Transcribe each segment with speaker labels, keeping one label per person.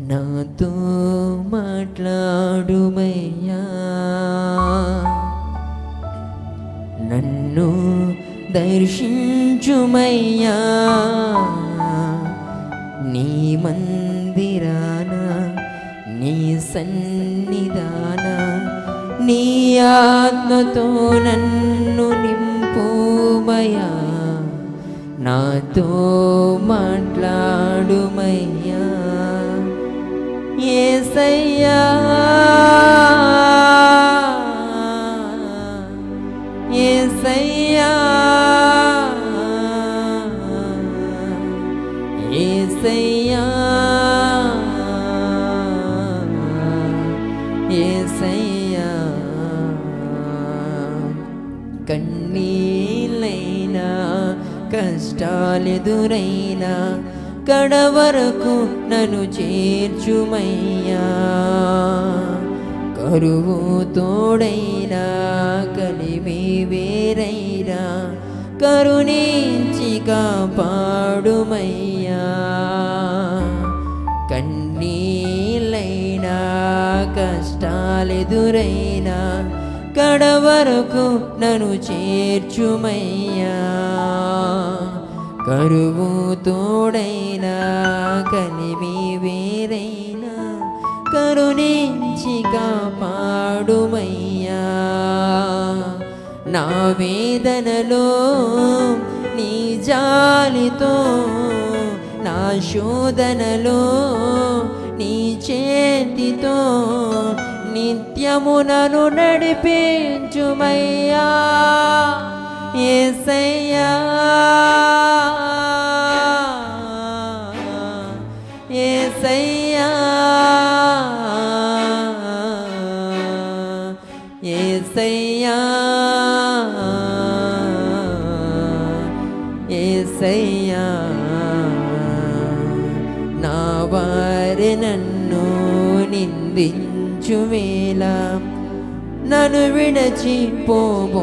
Speaker 1: నాతో మాట్లాడుమయ్యా. నన్ను దర్శించుమయ్యా. నీ మందిరాన నీ సన్నిధాన నీ ఆత్మతో నన్ను నింపుమయా నాతో మాట్లాడుమయ్యా. ఏసయ్యా. ఏసయ్యా. ఏసయ్యా. ఏసయ్యా. కన్నీళ్ళైనా కష్టాలెదురైనా కడవరకు నన్ను చేర్చుమయ్యా. కరువు తోడైనా కలిమి వేరైనా కరుణించి కాపాడుమయ్యా. కన్నీళ్ళైనా కష్టాలెదురైనా కడవరకు నన్ను చేర్చుమయ్యా. కరువు తోడైనా కలివి వేరైనా కరుణించి కాపాడుమయ్యా. నా వేదనలో నీ జాలితో నా శోధనలో నీ చేతితో నిత్యమునను నడిపించుమయ్యా. ఏసయ్యా. ఏసయ్యా. ఏసయ్యా. ఏసయ్యా. నా వారి నన్ను వేళ నన్ను విడచి పోబోకుమయ్యా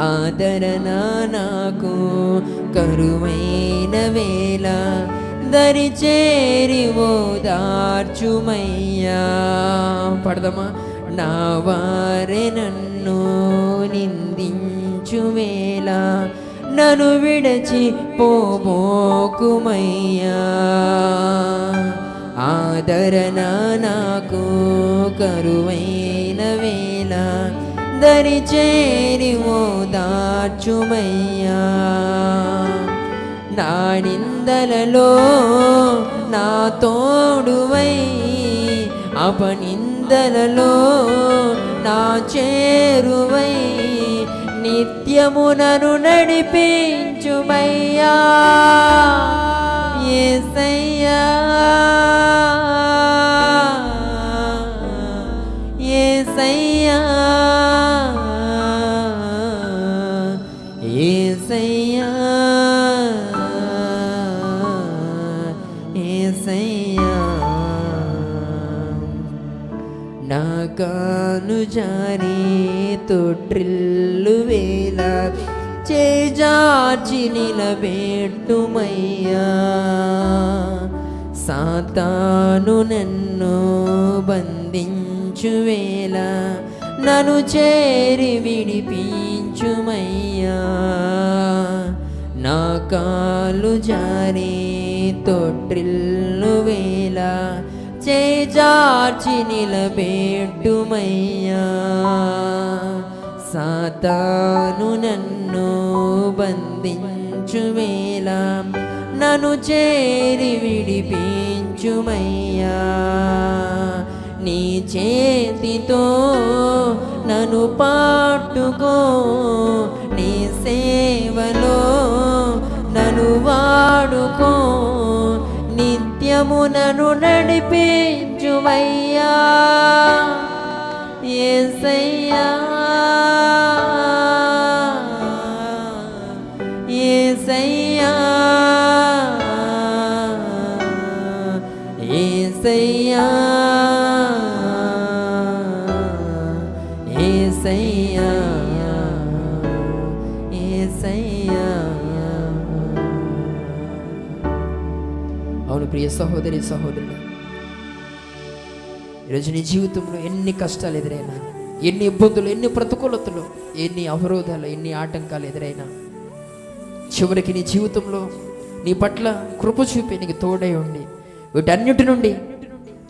Speaker 1: ఆదరణ నాకు కరువైన వేళ దరి చేరి ఓదార్చుమయ్యా పడదమా నా వారే నన్ను నిందించు వేళ నన్ను విడచి పోబోకుమయ్యా ఆదరణ నాకు కరువైన వేళ దరి చేరి ఓదార్చుమయ్యా నా నిందలలో నా తోడువై అపనిందలలో నా చేరువై నిత్యమునను నడిపించుమయ్యా. ఏసయ్యా. ఏసయ్యా నా కాను తొట్రిల్లు వేళ చేజార్చి నిలబెట్టుమయ్యా సాతాను నన్ను బంధించు వేళ నన్ను చేరి విడిపించుమయ్యా. నా కాలు జారీ తొట్టిల్లు వేళ చేజార్చి నిలబెట్టుమయ్యా. సాతాను నన్ను బంధించు వేళ నన్ను చేరి విడిపించుమయ్యా. నీ చేతితో నన్ను పాటుకో నీ సేవలో నన్ను వాడుకో. నిత్యము నడిపించువయ్యా. నడిపించుమయ్యా ఏసయ్యా. ఏసయ్యా. ఏసయ్యా. ఏసయ్యా. ఏసయ్యా.
Speaker 2: అవును ప్రియ సహోదరి సహోదరుడు. ఈరోజు నీ జీవితంలో ఎన్ని కష్టాలు ఎదురైనా ఎన్ని ఇబ్బందులు ఎన్ని ప్రతికూలతలు ఎన్ని అవరోధాలు ఎన్ని ఆటంకాలు ఎదురైనా చివరికి నీ జీవితంలో నీ పట్ల కృప చూపి నీకు తోడై ఉండి వీటన్నిటి నుండి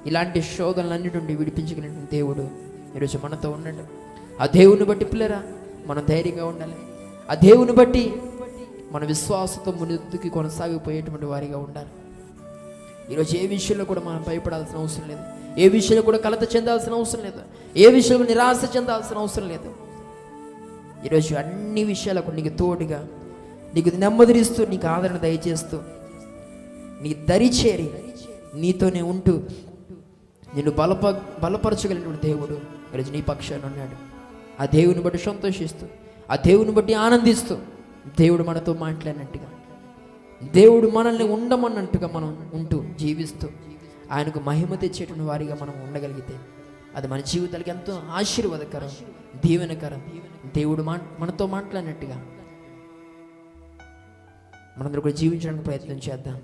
Speaker 2: ఇలాంటి శోధనలన్నిటి నుండి విడిపించగలిగిన దేవుడు ఈరోజు మనతో ఉన్నాడు. ఆ దేవుని బట్టి పిల్లరా మనం ధైర్యంగా ఉండాలి. ఆ దేవుని బట్టి మన విశ్వాసంతో ముందుకి కొనసాగిపోయేటువంటి వారిగా ఉండాలి. ఈరోజు ఏ విషయంలో కూడా మనం భయపడాల్సిన అవసరం లేదు. ఏ విషయంలో కూడా కలత చెందాల్సిన అవసరం లేదు. ఏ విషయంలో నిరాశ చెందాల్సిన అవసరం లేదు. ఈరోజు అన్ని విషయాలకు నీకు తోడుగా నీకు నెమ్మదిరిస్తూ నీకు ఆదరణ దయచేస్తూ నీ దరి చేరి నీతోనే ఉంటూ నిన్ను బలప బలపరచగలిగిన దేవుడు ఈరోజు నీ పక్షాన్ని ఉన్నాడు. ఆ దేవుని బట్టి సంతోషిస్తూ ఆ దేవుని బట్టి ఆనందిస్తూ దేవుడు మనతో మాట్లాడినట్టుగా దేవుడు మనల్ని ఉండమన్నట్టుగా మనం ఉంటూ జీవిస్తూ ఆయనకు మహిమ తెచ్చేటువంటి వారిగా మనం ఉండగలిగితే అది మన జీవితాలకు ఎంతో ఆశీర్వాదకరం దీవెనకరం. దేవుడు మా మనతో మాట్లాడినట్టుగా మనందరూ కూడా జీవించడానికి ప్రయత్నం చేద్దాం.